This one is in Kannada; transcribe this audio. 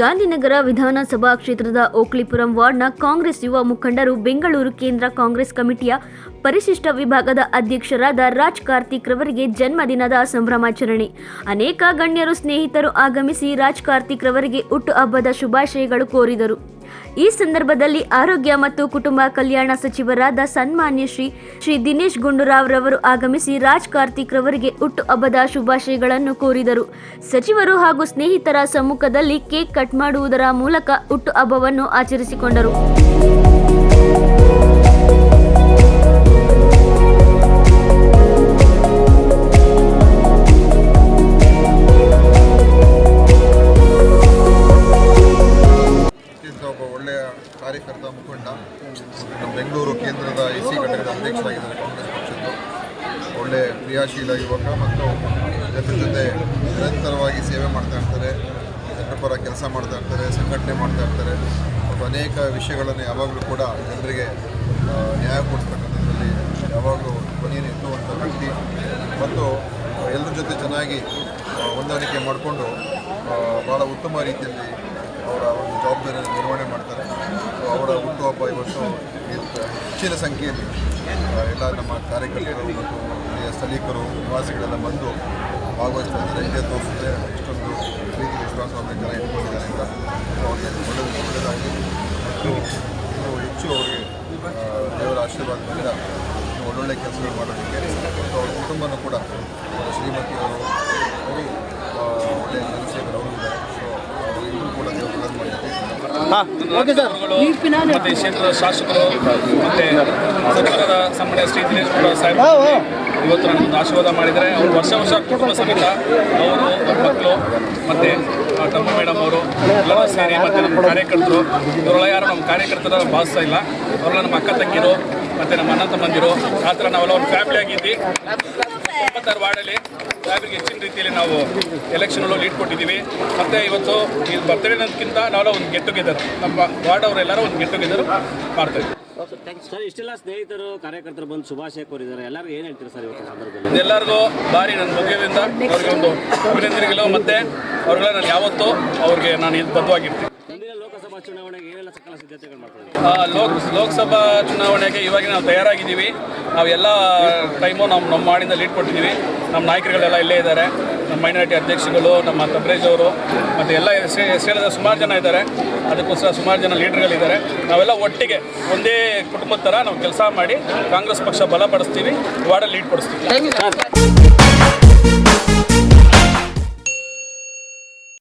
ಗಾಂಧಿನಗರ ವಿಧಾನಸಭಾ ಕ್ಷೇತ್ರದ ಓಕ್ಲಿಪುರಂ ವಾರ್ಡ್ನ ಕಾಂಗ್ರೆಸ್ ಯುವ ಮುಖಂಡರು ಬೆಂಗಳೂರು ಕೇಂದ್ರ ಕಾಂಗ್ರೆಸ್ ಕಮಿಟಿಯ ಪರಿಶಿಷ್ಟ ವಿಭಾಗದ ಅಧ್ಯಕ್ಷರಾದ ರಾಜ್ ಕಾರ್ತಿಕ್ ರವರಿಗೆ ಜನ್ಮದಿನದ ಸಂಭ್ರಮಾಚರಣೆ. ಅನೇಕ ಗಣ್ಯರು ಸ್ನೇಹಿತರು ಆಗಮಿಸಿ ರಾಜ್ ಕಾರ್ತಿಕ್ ರವರಿಗೆ ಹುಟ್ಟುಹಬ್ಬದ ಶುಭಾಶಯಗಳು ಕೋರಿದರು. ಈ ಸಂದರ್ಭದಲ್ಲಿ ಆರೋಗ್ಯ ಮತ್ತು ಕುಟುಂಬ ಕಲ್ಯಾಣ ಸಚಿವರಾದ ಸನ್ಮಾನ್ಯ ಶ್ರೀ ಶ್ರೀ ದಿನೇಶ್ ಗುಂಡೂರಾವ್ ರವರು ಆಗಮಿಸಿ ರಾಜ್ ಕಾರ್ತಿಕ್ ರವರಿಗೆ ಹುಟ್ಟು ಹಬ್ಬದ ಶುಭಾಶಯಗಳನ್ನು ಕೋರಿದರು. ಸಚಿವರು ಹಾಗೂ ಸ್ನೇಹಿತರ ಸಮ್ಮುಖದಲ್ಲಿ ಕೇಕ್ ಕಟ್ ಮಾಡುವುದರ ಮೂಲಕ ಹುಟ್ಟು ಹಬ್ಬವನ್ನು ಆಚರಿಸಿಕೊಂಡರು. ಮುಖಂಡ ನಮ್ಮ ಬೆಂಗಳೂರು ಕೇಂದ್ರದ ಎ ಸಿ ಘಟಕದ ಅಧ್ಯಕ್ಷರಾಗಿದ್ದಾರೆ ಕಾಂಗ್ರೆಸ್ ಪಕ್ಷದ್ದು. ಒಳ್ಳೆ ಕ್ರಿಯಾಶೀಲ ಯುವಕ ಮತ್ತು ಜನರ ಜೊತೆ ನಿರಂತರವಾಗಿ ಸೇವೆ ಮಾಡ್ತಾ ಇರ್ತಾರೆ. ಜನರ ಪರ ಕೆಲಸ ಮಾಡ್ತಾ ಇರ್ತಾರೆ, ಸಂಘಟನೆ ಮಾಡ್ತಾ ಇರ್ತಾರೆ. ಮತ್ತು ಅನೇಕ ವಿಷಯಗಳನ್ನು ಯಾವಾಗಲೂ ಕೂಡ ಜನರಿಗೆ ನ್ಯಾಯ ಕೊಡಿಸ್ತಕ್ಕಂಥದ್ರಲ್ಲಿ ಯಾವಾಗಲೂ ಧ್ವನಿಯನ್ನು ಎತ್ತುವಂಥ ವ್ಯಕ್ತಿ. ಮತ್ತು ಎಲ್ಲರ ಜೊತೆ ಚೆನ್ನಾಗಿ ಹೊಂದಾಣಿಕೆ ಮಾಡಿಕೊಂಡು ಭಾಳ ಉತ್ತಮ ರೀತಿಯಲ್ಲಿ ಅವರ ಒಂದು ಜವಾಬ್ದಾರಿಯನ್ನು ನಿರ್ವಹಣೆ ಮಾಡ್ತಾರೆ. ಅವರ ಹುಟ್ಟುಹಬ್ಬ ಇವತ್ತು. ಹೆಚ್ಚಿನ ಸಂಖ್ಯೆಯಲ್ಲಿ ಎಲ್ಲ ನಮ್ಮ ಕಾರ್ಯಕರ್ತರು ಮತ್ತು ಇಲ್ಲಿಯ ಸ್ಥಳೀಕರು ನಿವಾಸಿಗಳೆಲ್ಲ ಬಂದು ಭಾಗವಹಿಸ್ತಾ ಇದ್ದಾರೆ ಇದೇ ತೋರಿಸುತ್ತೆ. ಇಷ್ಟೊಂದು ಪ್ರೀತಿ ವಿಶ್ವಾಸವನ್ನು ಜನ ಇಟ್ಕೊಂಡಿದ್ದಾರೆ. ಅಂತ ಅವರಿಗೆ ಒಳ್ಳೆಯ ಒಳ್ಳೆಯದು ಒಳ್ಳೆಯದಾಗಿ ಮತ್ತು ಇನ್ನೂ ಹೆಚ್ಚು ಅವರಿಗೆ ದೇವರ ಆಶೀರ್ವಾದದಿಂದ ಒಳ್ಳೊಳ್ಳೆ ಕೆಲಸಗಳು ಮಾಡೋದಕ್ಕೆ. ಮತ್ತು ಅವರ ಕುಟುಂಬನೂ ಕೂಡ ಶ್ರೀಮತಿಯವರು ಆ, ಒಳ್ಳೆಯ ಜನಸೇವರು ಅವರು ಇದ್ದಾರೆ ಸೊ ಅವರಿಗೂ ಕೂಡ ದೇವರು ಒಳ್ಳೇದು ಮಾಡಿದ್ದಾರೆ ಮತ್ತೆ ಈ ಕ್ಷೇತ್ರದ ಶಾಸಕರು ಮತ್ತೆ ಸರ್ಕಾರದ ಸಂಬಂಧ ಶ್ರೀ ದಿನೇಶ್ ಗೌಡ ಸಾಹೇಬ್ ಇವತ್ತು ನನಗೊಂದು ಆಶೀರ್ವಾದ ಮಾಡಿದರೆ ಅವರು ವರ್ಷ ವರ್ಷ ಕುಟುಂಬ ಸಮೇತ ಅವರು ಮಕ್ಕಳು ಮತ್ತೆ ಆ, ತಮ್ಮ ಮೇಡಮ್ ಅವರು ಎಲ್ಲರೂ ಸೇರಿ ಮತ್ತೆ ನಮ್ಮ ಕಾರ್ಯಕರ್ತರು. ಇವರೆಲ್ಲ ಯಾರು ನಮ್ಮ ಕಾರ್ಯಕರ್ತರ ಭಾವಿಸ್ತಾ ಇಲ್ಲ. ಅವರೆಲ್ಲ ನಮ್ಮ ಅಕ್ಕ ತಂಗಿರು ಮತ್ತೆ ನಮ್ಮ ಅಣ್ಣ ತಮ್ಮಂದಿರು. ಆ ಥರ ನಾವೆಲ್ಲ ಒಂದು ಫ್ಯಾಮಿಲಿ ಆಗಿದ್ವಿ. ಇಪ್ಪತ್ತಾರು ವಾರ್ಡಲ್ಲಿ ಸಾಹೇಬ್ರಿಗೆ ಹೆಚ್ಚಿನ ರೀತಿಯಲ್ಲಿ ನಾವು ಎಲೆಕ್ಷನ್ಗಳು ಲೀಡ್ ಕೊಟ್ಟಿದ್ದೀವಿ. ಮತ್ತು ಇವತ್ತು ಈ ಬರ್ತಡೇ ಅನ್ನೋದಕ್ಕಿಂತ ನಾವು ಒಂದು ಗೆಟ್ ಟುಗೆದರ್ ನಮ್ಮ ವಾರ್ಡ್ ಅವರೆಲ್ಲರೂ ಒಂದು ಗೆಟ್ ಟುಗೆದರ್ ಮಾಡ್ತಾ ಇದ್ದೀವಿ ಸರ್ ಇಷ್ಟೆಲ್ಲ ಸ್ನೇಹಿತರು ಕಾರ್ಯಕರ್ತರು ಬಂದು ಶುಭಾಶಯ ಕೋರಿದ್ದಾರೆ. ಎಲ್ಲರಿಗೂ ಏನು ಹೇಳ್ತೀರಾ ಸರ್ ಇವತ್ತು ಸಂದರ್ಭದಲ್ಲಿ? ಇದೆಲ್ಲರಿಗೂ ಬಾರಿ ನನ್ನ ಮುಖ್ಯದಿಂದ ಅವ್ರಿಗೆ ಒಂದು ಅಭಿನಂದನೆಗಳು. ಮತ್ತು ಅವ್ರಿಗೆಲ್ಲ ನಾನು ಯಾವತ್ತೂ ಅವ್ರಿಗೆ ನಾನು ಇದು ಬದ್ಧವಾಗಿರ್ತೀನಿ. ಲೋಕಸಭಾ ಚುನಾವಣೆಗೆ ಏನೆಲ್ಲ ಸಕಲ ಸಿದ್ಧತೆಗಳು ಮಾಡ್ಕೊಂಡಿದ್ದೀವಿ ಲೋಕ್ ಲೋಕಸಭಾ ಚುನಾವಣೆಗೆ ಇವಾಗ ನಾವು ತಯಾರಾಗಿದ್ದೀವಿ. ನಾವು ಎಲ್ಲ ಟೈಮು ನಾವು ನಮ್ಮ ಮಾಡಿಂದ ಲೀಡ್ ಕೊಟ್ಟಿದ್ದೀವಿ. ನಮ್ಮ ನಾಯಕರುಗಳೆಲ್ಲ ಇಲ್ಲೇ ಇದ್ದಾರೆ. ನಮ್ಮ ಮೈನಾರಿಟಿ ಅಧ್ಯಕ್ಷಗಳು ನಮ್ಮ ತಬ್ರೇಜ್ ಅವರು, ಮತ್ತು ಎಲ್ಲ ಸೇರಿದ ಸುಮಾರು ಜನ ಇದ್ದಾರೆ. ಅದಕ್ಕೋಸ್ಕರ ಸುಮಾರು ಜನ ಲೀಡರ್ಗಳಿದ್ದಾರೆ. ನಾವೆಲ್ಲ ಒಟ್ಟಿಗೆ ಒಂದೇ ಕುಟುಂಬದ ಥರ ನಾವು ಕೆಲಸ ಮಾಡಿ ಕಾಂಗ್ರೆಸ್ ಪಕ್ಷ ಬಲಪಡಿಸ್ತೀವಿ, ವಾರ್ಡಲ್ಲಿ ಲೀಡ್ ಕೊಡಿಸ್ತೀವಿ.